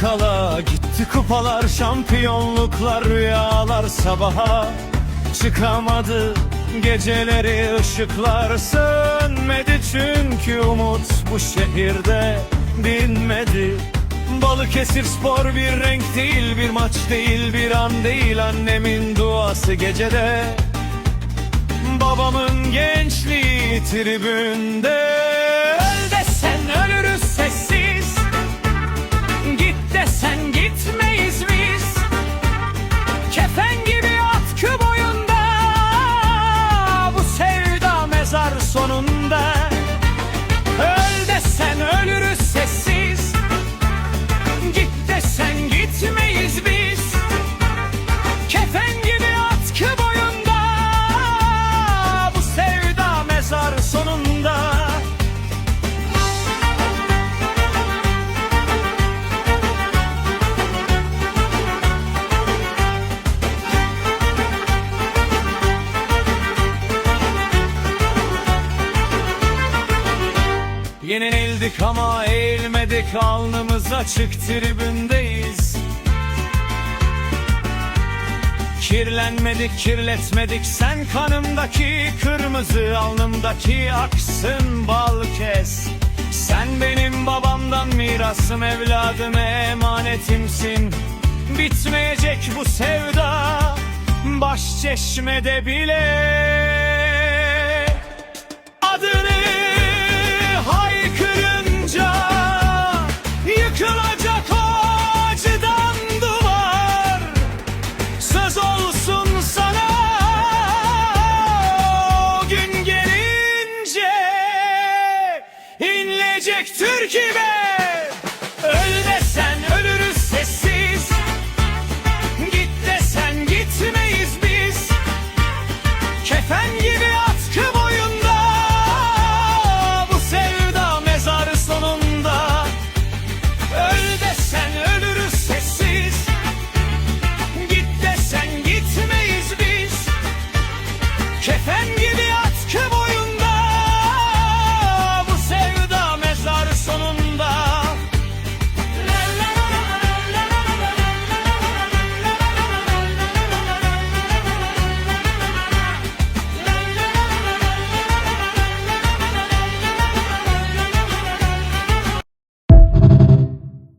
Kala gitti kupalar şampiyonluklar rüyalar sabaha. Çıkamadı geceleri ışıklar sönmedi çünkü umut bu şehirde dinmedi. Balıkesir spor bir renk değil bir maç değil bir an değil annemin duası gecede. Babamın gençliği tribünde. Öl desen ölürüz sessiz desen gitmeyiz biz. Kefen gibi atkı boyunda. Bu sevda mezar sonunda. Yenildik ama eğilmedik alnımız açık tribündeyiz Kirlenmedik kirletmedik. Sen kanımdaki kırmızı alnımdaki aksın bal kes. Sen benim babamdan mirasım evladım emanetimsin. Bitmeyecek bu sevda baş çeşmede bile Türkiye!